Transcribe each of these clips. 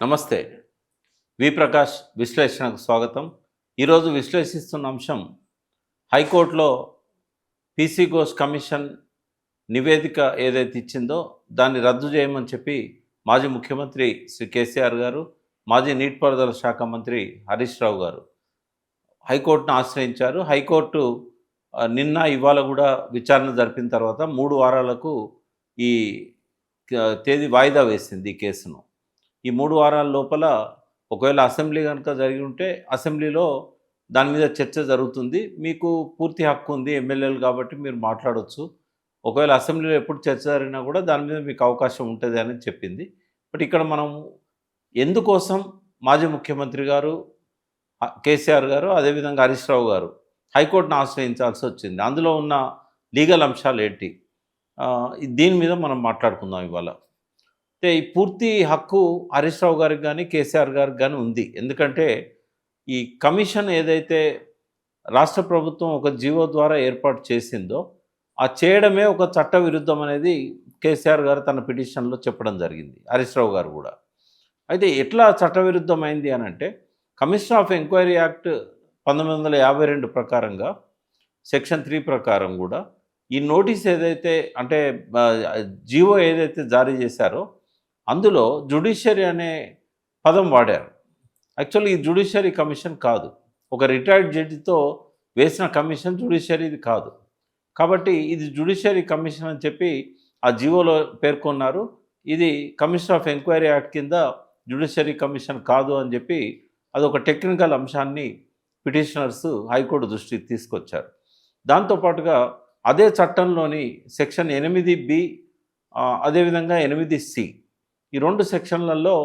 నమస్తే. వి ప్రకాష్ విశ్లేషణకు స్వాగతం. ఈరోజు విశ్లేషిస్తున్న అంశం హైకోర్టులో పీసీ ఘోష్ కమిషన్ నివేదిక ఏదైతే ఇచ్చిందో దాన్ని రద్దు చేయమని చెప్పి మాజీ ముఖ్యమంత్రి శ్రీ కేసీఆర్ గారు మాజీ నీటిపారుదల శాఖ మంత్రి హరీష్ రావు గారు హైకోర్టును ఆశ్రయించారు. హైకోర్టు నిన్న ఇవాళ కూడా విచారణ జరిపిన తర్వాత మూడు వారాలకు ఈ తేదీ వాయిదా వేసింది ఈ కేసును. ఈ మూడు వారాల లోపల ఒకవేళ అసెంబ్లీ కనుక జరిగి ఉంటే అసెంబ్లీలో దాని మీద చర్చ జరుగుతుంది. మీకు పూర్తి హక్కు ఉంది ఎమ్మెల్యేలు కాబట్టి మీరు మాట్లాడవచ్చు ఒకవేళ అసెంబ్లీలో ఎప్పుడు చర్చ జరిగినా కూడా దాని మీద మీకు అవకాశం ఉంటుంది అని చెప్పింది. బట్ ఇక్కడ మనం ఎందుకోసం మాజీ ముఖ్యమంత్రి గారు కేసీఆర్ గారు అదేవిధంగా హరీష్ రావు గారు హైకోర్టును ఆశ్రయించాల్సి వచ్చింది. అందులో ఉన్న లీగల్ అంశాలు ఏంటి? దీని మీద మనం మాట్లాడుకుందాం ఇవాళ. అంటే ఈ పూర్తి హక్కు హరీష్ రావు గారికి కానీ కేసీఆర్ గారికి కానీ ఉంది. ఎందుకంటే ఈ కమిషన్ ఏదైతే రాష్ట్ర ప్రభుత్వం ఒక జీవో ద్వారా ఏర్పాటు చేసిందో ఆ చేయడమే ఒక చట్ట విరుద్ధం అనేది కేసీఆర్ గారు తన పిటిషన్లో చెప్పడం జరిగింది. హరీష్ రావు గారు కూడా. అయితే ఎట్లా చట్టవిరుద్ధమైంది అని అంటే కమిషన్ ఆఫ్ ఎంక్వైరీ యాక్ట్ పంతొమ్మిది వందల యాభై రెండు ప్రకారంగా సెక్షన్ త్రీ ప్రకారం కూడా ఈ నోటీస్ ఏదైతే అంటే జీవో ఏదైతే జారీ చేశారో అందులో జుడిషియరీ అనే పదం వాడారు. యాక్చువల్లీ ఈ జుడిషియరీ కమిషన్ కాదు. ఒక రిటైర్డ్ జడ్జితో వేసిన కమిషన్ జుడిషియరీది కాదు. కాబట్టి ఇది జుడిషియరీ కమిషన్ అని చెప్పి ఆ జీవోలో పేర్కొన్నారు. ఇది కమిషన్ ఆఫ్ ఎంక్వైరీ యాక్ట్ కింద జుడిషియరీ కమిషన్ కాదు అని చెప్పి అదొక టెక్నికల్ అంశాన్ని పిటిషనర్స్ హైకోర్టు దృష్టికి తీసుకొచ్చారు. దాంతోపాటుగా అదే చట్టంలోని సెక్షన్ ఎనిమిది బి అదేవిధంగా ఎనిమిది సి ఈ రెండు సెక్షన్లలో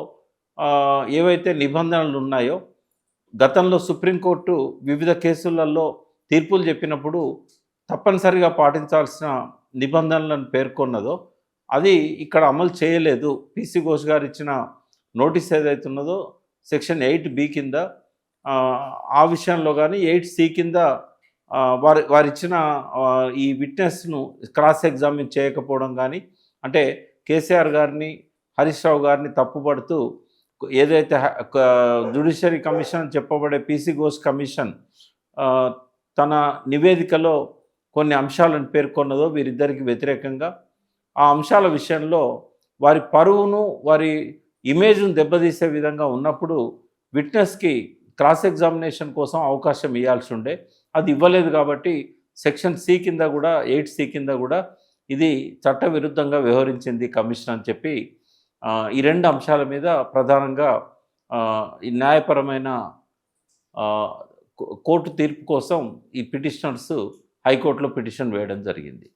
ఏవైతే నిబంధనలు ఉన్నాయో గతంలో సుప్రీంకోర్టు వివిధ కేసులలో తీర్పులు చెప్పినప్పుడు తప్పనిసరిగా పాటించాల్సిన నిబంధనలను పేర్కొన్నదో అది ఇక్కడ అమలు చేయలేదు. పీసీ ఘోష్ గారు ఇచ్చిన నోటీస్ ఏదైతే ఉన్నదో సెక్షన్ ఎయిట్ బి కింద ఆ, విషయంలో కానీ ఎయిట్ సి కింద వారి వారిచ్చిన ఈ విట్నెస్ను క్రాస్ ఎగ్జామిన్ చేయకపోవడం కానీ అంటే కేసీఆర్ గారిని హరీష్ రావు గారిని తప్పుపడుతూ ఏదైతే జుడిషియరీ కమిషన్ చెప్పబడే పీసీ ఘోష్ కమిషన్ తన నివేదికలో కొన్ని అంశాలను పేర్కొన్నదో వీరిద్దరికి వ్యతిరేకంగా ఆ అంశాల విషయంలో వారి పరువును వారి ఇమేజ్ను దెబ్బతీసే విధంగా ఉన్నప్పుడు విట్నెస్కి క్రాస్ ఎగ్జామినేషన్ కోసం అవకాశం ఇవ్వాల్సి ఉండే. అది ఇవ్వలేదు కాబట్టి సెక్షన్ సి కింద కూడా ఎయిట్ సి కింద కూడా ఇది చట్టవిరుద్ధంగా వ్యవహరించింది కమిషన్ అని చెప్పి ఈ రెండు అంశాల మీద ప్రధానంగా ఈ న్యాయపరమైన కో- కోర్టు తీర్పు కోసం ఈ పిటిషనర్స్ హైకోర్టులో పిటిషన్ వేయడం జరిగింది.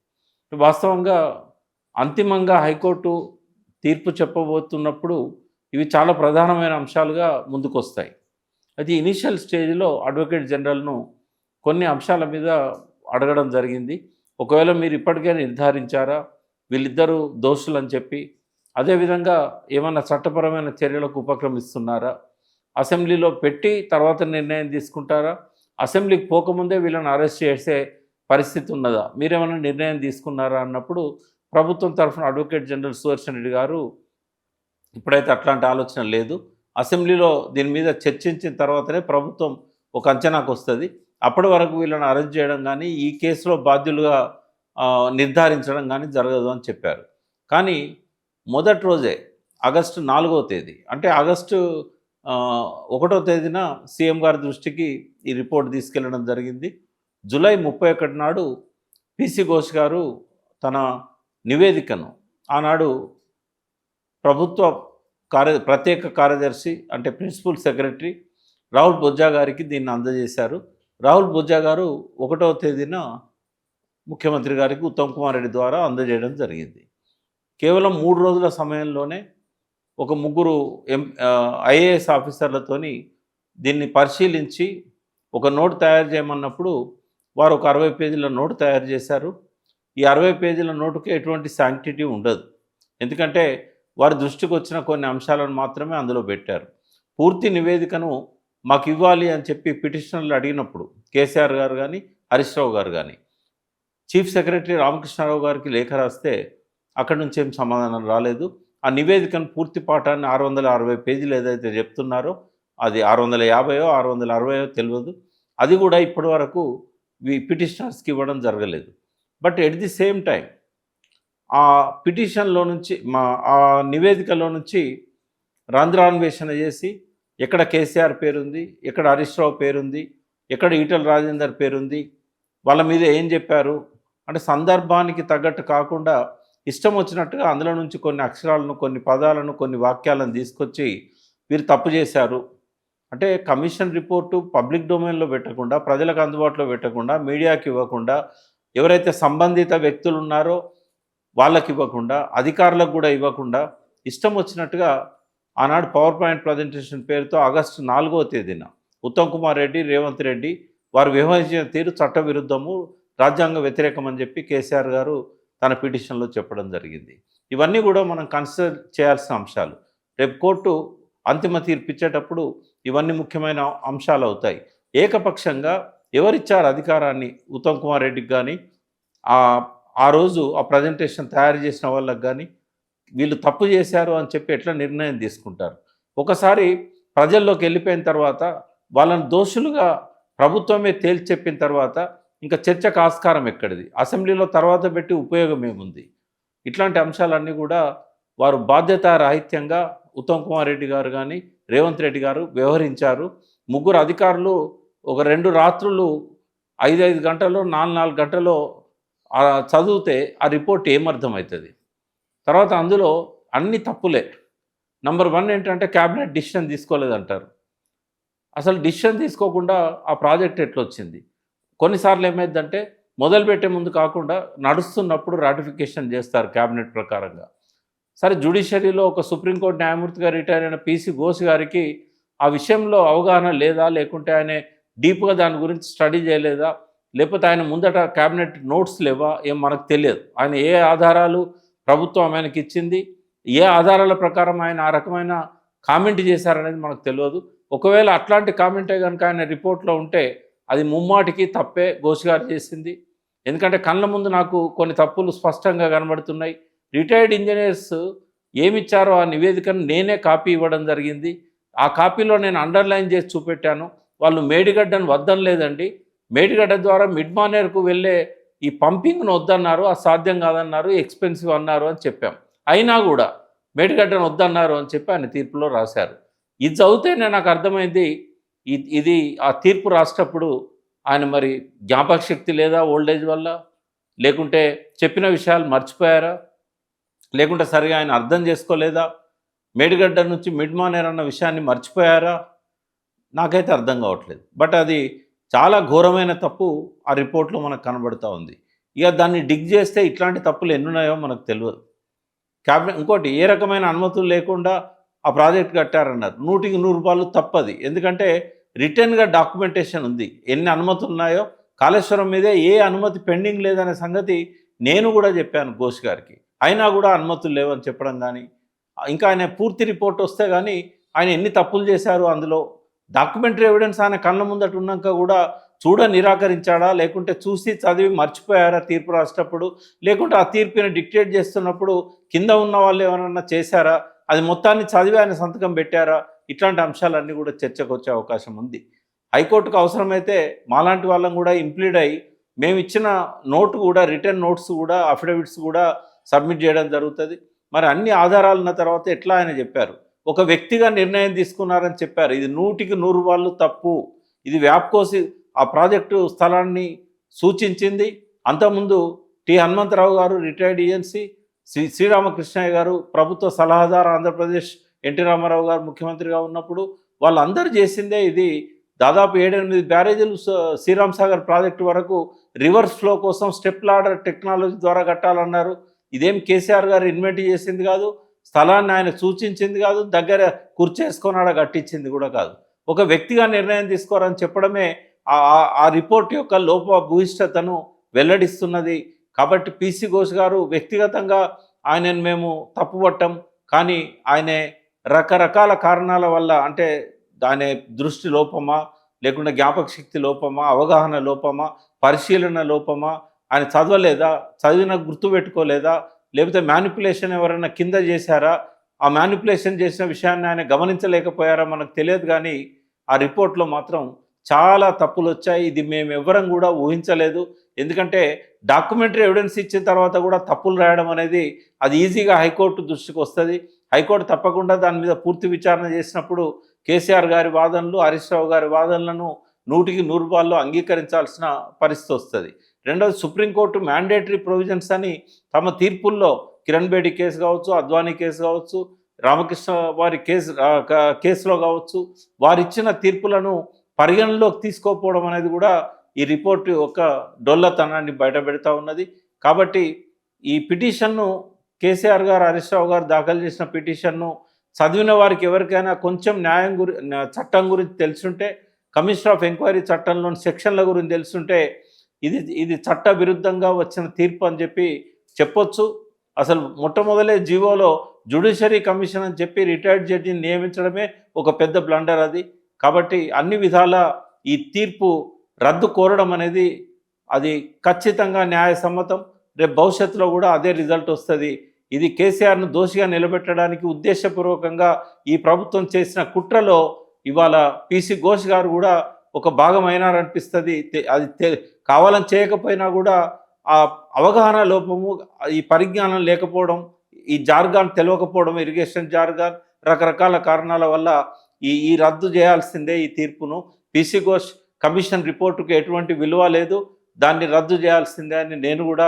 వాస్తవంగా అంతిమంగా హైకోర్టు తీర్పు చెప్పబోతున్నప్పుడు ఇవి చాలా ప్రధానమైన అంశాలుగా ముందుకొస్తాయి. అది ఇనిషియల్ స్టేజ్లో అడ్వకేట్ జనరల్ను కొన్ని అంశాల మీద అడగడం జరిగింది. ఒకవేళ మీరు ఇప్పటికే నిర్ధారించారా వీళ్ళిద్దరూ దోషులు అని చెప్పి అదేవిధంగా ఏమైనా చట్టపరమైన చర్యలకు ఉపక్రమిస్తున్నారా అసెంబ్లీలో పెట్టి తర్వాత నిర్ణయం తీసుకుంటారా? అసెంబ్లీకి పోకముందే వీళ్ళని అరెస్ట్ చేసే పరిస్థితి ఉన్నదా? మీరేమైనా నిర్ణయం తీసుకున్నారా అన్నప్పుడు ప్రభుత్వం తరఫున అడ్వకేట్ జనరల్ సుదర్శన్ రెడ్డి గారు ఇప్పుడైతే అట్లాంటి ఆలోచన లేదు. అసెంబ్లీలో దీని మీద చర్చించిన తర్వాతనే ప్రభుత్వం ఒక అంచనాకు వస్తుంది. అప్పటి వరకు వీళ్ళని అరెస్ట్ చేయడం కానీ ఈ కేసులో బాధ్యులుగా నిర్ధారించడం కానీ జరగదు అని చెప్పారు. కానీ మొదటి రోజే ఆగస్టు నాలుగో తేదీ. అంటే ఆగస్టు ఒకటో తేదీన సీఎం గారి దృష్టికి ఈ రిపోర్ట్ తీసుకెళ్ళడం జరిగింది. జూలై ముప్పై ఒకటి నాడు పిసి ఘోష్ గారు తన నివేదికను ఆనాడు ప్రభుత్వ కార్య ప్రత్యేక కార్యదర్శి అంటే ప్రిన్సిపల్ సెక్రటరీ రాహుల్ బొజ్జా గారికి దీన్ని అందజేశారు. రాహుల్ బొజ్జా గారు ఒకటవ తేదీన ముఖ్యమంత్రి గారికి ఉత్తమ్ కుమార్ రెడ్డి ద్వారా అందజేయడం జరిగింది. కేవలం మూడు రోజుల సమయంలోనే ఒక ముగ్గురు ఎం ఐఏఎస్ ఆఫీసర్లతోని దీన్ని పరిశీలించి ఒక నోట్ తయారు చేయమన్నప్పుడు వారు ఒక అరవై పేజీల నోటు తయారు చేశారు. ఈ అరవై పేజీల నోటుకి ఎటువంటి శాంక్టిటీ ఉండదు. ఎందుకంటే వారి దృష్టికి వచ్చిన కొన్ని అంశాలను మాత్రమే అందులో పెట్టారు. పూర్తి నివేదికను మాకు ఇవ్వాలి అని చెప్పి పిటిషనర్లు అడిగినప్పుడు కేసీఆర్ గారు కానీ హరీష్ రావు గారు కానీ చీఫ్ సెక్రటరీ రామకృష్ణారావు గారికి లేఖ రాస్తే అక్కడి నుంచి ఏం సమాధానం రాలేదు. ఆ నివేదికను పూర్తి పాఠాన్ని ఆరు వందల అరవై పేజీలు ఏదైతే చెప్తున్నారో అది ఆరు వందల యాభైయో ఆరు వందల అరవయో తెలియదు. అది కూడా ఇప్పటి వరకు పిటిషనర్స్కి ఇవ్వడం జరగలేదు. But at the same time ఆ పిటిషన్లో నుంచి మా ఆ నివేదికలో నుంచి రంధ్రాన్వేషణ చేసి ఎక్కడ కేసీఆర్ పేరుంది ఎక్కడ హరీష్ రావు పేరుంది ఎక్కడ ఈటల రాజేందర్ పేరుంది వాళ్ళ మీద ఏం చెప్పారు? అంటే సందర్భానికి తగ్గట్టు కాకుండా ఇష్టం వచ్చినట్టుగా అందులో నుంచి కొన్ని అక్షరాలను కొన్ని పదాలను కొన్ని వాక్యాలను తీసుకొచ్చి వీరు తప్పు చేశారు. అంటే కమిషన్ రిపోర్టు పబ్లిక్ డొమైన్లో పెట్టకుండా ప్రజలకు అందుబాటులో పెట్టకుండా మీడియాకి ఇవ్వకుండా ఎవరైతే సంబంధిత వ్యక్తులు ఉన్నారో వాళ్ళకి ఇవ్వకుండా అధికారులకు కూడా ఇవ్వకుండా ఇష్టం వచ్చినట్టుగా ఆనాడు పవర్ పాయింట్ ప్రజెంటేషన్ పేరుతో ఆగస్టు నాలుగో తేదీన ఉత్తమ్ కుమార్ రెడ్డి రేవంత్ రెడ్డి వారు వ్యవహరించిన తీరు చట్టవిరుద్ధము రాజ్యాంగ వ్యతిరేకం అని చెప్పి కేసీఆర్ గారు తన పిటిషన్లో చెప్పడం జరిగింది. ఇవన్నీ కూడా మనం కన్సిడర్ చేయాల్సిన అంశాలు. రేపు కోర్టు అంతిమ తీర్పు ఇచ్చేటప్పుడు ఇవన్నీ ముఖ్యమైన అంశాలు అవుతాయి. ఏకపక్షంగా ఎవరిచ్చారు అధికారాన్ని? ఉత్తమ్ కుమార్ రెడ్డికి కానీ ఆ ఆ రోజు ఆ ప్రజెంటేషన్ తయారు చేసిన వాళ్ళకి కానీ వీళ్ళు తప్పు చేశారు అని చెప్పి ఎట్లా నిర్ణయం తీసుకుంటారు? ఒకసారి ప్రజల్లోకి వెళ్ళిపోయిన తర్వాత వాళ్ళని దోషులుగా ప్రభుత్వమే తేల్చి చెప్పిన తర్వాత ఇంకా చర్చకు ఆస్కారం ఎక్కడిది? అసెంబ్లీలో తర్వాత పెట్టి ఉపయోగం ఏముంది? ఇట్లాంటి అంశాలన్నీ కూడా వారు బాధ్యతారాహిత్యంగా ఉత్తమ్ కుమార్ రెడ్డి గారు కానీ రేవంత్ రెడ్డి గారు వ్యవహరించారు. ముగ్గురు అధికారులు ఒక రెండు రాత్రులు ఐదు ఐదు గంటలు నాలుగు నాలుగు గంటలో చదివితే ఆ రిపోర్ట్ ఏమర్థమవుతుంది? తర్వాత అందులో అన్ని తప్పులే. నంబర్ వన్ ఏంటంటే క్యాబినెట్ డిసిషన్ తీసుకోలేదంటారు. అసలు డిసిషన్ తీసుకోకుండా ఆ ప్రాజెక్ట్ ఎట్లా వచ్చింది కొన్నిసార్లు ఏమైందంటే మొదలుపెట్టే ముందు కాకుండా నడుస్తున్నప్పుడు రాటిఫికేషన్ చేస్తారు క్యాబినెట్ ప్రకారంగా. సరే జ్యుడిషియరీలో ఒక సుప్రీంకోర్టు న్యాయమూర్తిగా రిటైర్ అయిన పీసీ ఘోష్ గారికి ఆ విషయంలో అవగాహన లేదా లేకుంటే ఆయన డీప్గా దాని గురించి స్టడీ చేయలేదా? లేకపోతే ఆయన ముందట క్యాబినెట్ నోట్స్ లేవా? ఏం మనకు తెలియదు. ఆయన ఏ ఆధారాలు ప్రభుత్వం ఆయనకి ఇచ్చింది? ఏ ఆధారాల ప్రకారం ఆయన ఆ రకమైన కామెంట్ చేశారనేది మనకు తెలియదు. ఒకవేళ అట్లాంటి కామెంటే కనుక ఆయన రిపోర్ట్లో ఉంటే అది ముమ్మాటికి తప్పే ఘోష్ చేసింది. ఎందుకంటే కళ్ళ ముందు నాకు కొన్ని తప్పులు స్పష్టంగా కనబడుతున్నాయి. రిటైర్డ్ ఇంజనీర్స్ ఏమిచ్చారో ఆ నివేదికను నేనే కాపీ ఇవ్వడం జరిగింది. ఆ కాపీలో నేను అండర్లైన్ చేసి చూపెట్టాను. వాళ్ళు మేడిగడ్డను వద్దని లేదండి మేడిగడ్డ ద్వారా మిడ్ మానేర్కు వెళ్ళే ఈ పంపింగ్ను వద్దన్నారు. అది సాధ్యం కాదన్నారు. ఎక్స్పెన్సివ్ అన్నారు అని చెప్పాం. అయినా కూడా మేడిగడ్డను వద్దన్నారు అని చెప్పి ఆయన తీర్పులో రాశారు. ఇది చదివితేనే నాకు అర్థమైంది. ఇది ఆ తీర్పు రాసేటప్పుడు ఆయన మరి జ్ఞాపక శక్తి లేదా ఓల్డేజ్ వల్ల? లేకుంటే చెప్పిన విషయాలు మర్చిపోయారా? లేకుంటే సరిగా ఆయన అర్థం చేసుకోలేదా? మేడిగడ్డ నుంచి మిడ్ మానేర్ అన్న విషయాన్ని మర్చిపోయారా? నాకైతే అర్థం కావట్లేదు. బట్ అది చాలా ఘోరమైన తప్పు ఆ రిపోర్ట్లో మనకు కనబడుతూ ఉంది. ఇక దాన్ని డిగ్ చేస్తే ఇట్లాంటి తప్పులు ఎన్నున్నాయో మనకు తెలియదు క్యాబినెట్ ఇంకోటి ఏ రకమైన అనుమతులు లేకుండా ఆ ప్రాజెక్ట్ కట్టారన్నారు. నూటికి నూరు రూపాయలు తప్పది. ఎందుకంటే రిటర్న్గా డాక్యుమెంటేషన్ ఉంది. ఎన్ని అనుమతులు ఉన్నాయో కాళేశ్వరం మీదే ఏ అనుమతి పెండింగ్ లేదనే సంగతి నేను కూడా చెప్పాను ఘోష్ గారికి. అయినా కూడా అనుమతులు లేవని చెప్పడం కానీ ఇంకా ఆయన పూర్తి రిపోర్ట్ వస్తే కానీ ఆయన ఎన్ని తప్పులు చేశారు అందులో డాక్యుమెంటరీ ఎవిడెన్స్ ఆయన కళ్ళ ముందట ఉన్నాక కూడా చూడ నిరాకరించాడా? లేకుంటే చూసి చదివి మర్చిపోయారా తీర్పు రాసేటప్పుడు? లేకుంటే ఆ తీర్పుని డిక్టేట్ చేస్తున్నప్పుడు కింద ఉన్న వాళ్ళు ఎవరన్నా చేశారా? అది మొత్తాన్ని చదివి ఆయన సంతకం పెట్టారా? ఇట్లాంటి అంశాలన్నీ కూడా చర్చకు వచ్చే అవకాశం ఉంది. హైకోర్టుకు అవసరమైతే మాలాంటి వాళ్ళం కూడా ఇంప్లీడ్ అయ్యి మేము ఇచ్చిన నోటు కూడా రిటర్న్ నోట్స్ కూడా అఫిడవిట్స్ కూడా సబ్మిట్ చేయడం జరుగుతుంది. మరి అన్ని ఆధారాలు ఉన్న తర్వాత ఎట్లా ఆయన చెప్పారు? ఒక వ్యక్తిగా నిర్ణయం తీసుకున్నారని చెప్పారు. ఇది నూటికి నూరు వాళ్ళు తప్పు. ఇది వ్యాప్కోసి ఆ ప్రాజెక్టు స్థలాన్ని సూచించింది. అంతకుముందు టి హనుమంతరావు గారు రిటైర్డ్ ఏజెన్సీ శ్రీ శ్రీరామకృష్ణయ్య గారు ప్రభుత్వ సలహాదారు ఆంధ్రప్రదేశ్ ఎన్టీ రామారావు గారు ముఖ్యమంత్రిగా ఉన్నప్పుడు వాళ్ళందరూ చేసిందే ఇది దాదాపు ఏడెనిమిది బ్యారేజీలు శ్రీరామ్ సాగర్ ప్రాజెక్టు వరకు రివర్స్ ఫ్లో కోసం స్టెప్ లాడర్ టెక్నాలజీ ద్వారా కట్టాలన్నారు. ఇదేం కేసీఆర్ గారు ఇన్వెంట్ చేసింది కాదు స్థలాన్ని ఆయన సూచించింది కాదు దగ్గర కుర్చేసుకొని ఆడ కట్టించింది కూడా కాదు. ఒక వ్యక్తిగా నిర్ణయం తీసుకోరని చెప్పడమే ఆ- ఆ- ఆ రిపోర్ట్ యొక్క లోప భూయిష్టతను వెల్లడిస్తున్నది. కాబట్టి పీసీ ఘోష్ గారు వ్యక్తిగతంగా ఆయనను మేము తప్పుపట్టం కానీ ఆయన రకరకాల కారణాల వల్ల అంటే దాని దృష్టి లోపమా లేకుంటే జ్ఞాపక శక్తి లోపమా అవగాహన లోపమా పరిశీలన లోపమా ఆయన చదవలేదా చదివిన గుర్తుపెట్టుకోలేదా లేకపోతే మ్యానిపులేషన్ ఎవరైనా కింద చేశారా ఆ మ్యానిపులేషన్ చేసిన విషయాన్ని ఆయన గమనించలేకపోయారా మనకు తెలియదు కానీ ఆ రిపోర్ట్లో మాత్రం చాలా తప్పులు వచ్చాయి. ఇది మేము ఎవ్వరం కూడా ఊహించలేదు. ఎందుకంటే డాక్యుమెంటరీ ఎవిడెన్స్ ఇచ్చిన తర్వాత కూడా తప్పులు రాయడం అనేది అది ఈజీగా హైకోర్టు దృష్టికి వస్తుంది. హైకోర్టు తప్పకుండా దాని మీద పూర్తి విచారణ చేసినప్పుడు కేసీఆర్ గారి వాదనలు హరీష్ రావు గారి వాదనలను నూటికి నూరు రూపాయల్లో అంగీకరించాల్సిన పరిస్థితి వస్తుంది. రెండవది సుప్రీంకోర్టు మ్యాండేటరీ ప్రొవిజన్స్ అని తమ తీర్పుల్లో కిరణ్ బేడి కేసు కావచ్చు అద్వానీ కేసు కావచ్చు రామకృష్ణ వారి కేసు కేసులో కావచ్చు వారిచ్చిన తీర్పులను పరిగణలోకి తీసుకోకపోవడం అనేది కూడా ఈ రిపోర్టు ఒక డొల్లతనాన్ని బయటపెడతా ఉన్నది. కాబట్టి ఈ పిటిషన్ను కేసీఆర్ గారు హరీష్ రావు గారు దాఖలు చేసిన పిటిషన్ను చదివిన వారికి ఎవరికైనా కొంచెం న్యాయం గురి చట్టం గురించి తెలుసుంటే కమిషనర్ ఆఫ్ ఎంక్వైరీ చట్టంలోని సెక్షన్ల గురించి తెలుసుంటే ఇది ఇది చట్ట విరుద్ధంగా వచ్చిన తీర్పు అని చెప్పి చెప్పొచ్చు. అసలు మొట్టమొదలే జీవోలో జ్యుడిషియరీ కమిషన్ అని చెప్పి రిటైర్డ్ జడ్జిని నియమించడమే ఒక పెద్ద బ్లండర్ అది. కాబట్టి అన్ని విధాల ఈ తీర్పు రద్దు కోరడం అనేది అది ఖచ్చితంగా న్యాయసమ్మతం. రేపు భవిష్యత్తులో కూడా అదే రిజల్ట్ వస్తుంది. ఇది కేసీఆర్ను దోషిగా నిలబెట్టడానికి ఉద్దేశపూర్వకంగా ఈ ప్రభుత్వం చేసిన కుట్రలో ఇవాళ పీసీ ఘోష్ గారు కూడా ఒక భాగమైనారనిపిస్తుంది. అది కావాలని చేయకపోయినా కూడా ఆ అవగాహన లోపము ఈ పరిజ్ఞానం లేకపోవడం ఈ జార్గాన్ తెలియకపోవడం ఇరిగేషన్ జార్గాన్ రకరకాల కారణాల వల్ల ఈ ఈ రద్దు చేయాల్సిందే ఈ తీర్పును. పీసీ ఘోష్ కమిషన్ రిపోర్టుకు ఎటువంటి విలువ లేదు. దాన్ని రద్దు చేయాల్సిందే అని నేను కూడా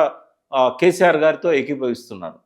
కేసీఆర్ గారితో ఏకీభవిస్తున్నాను.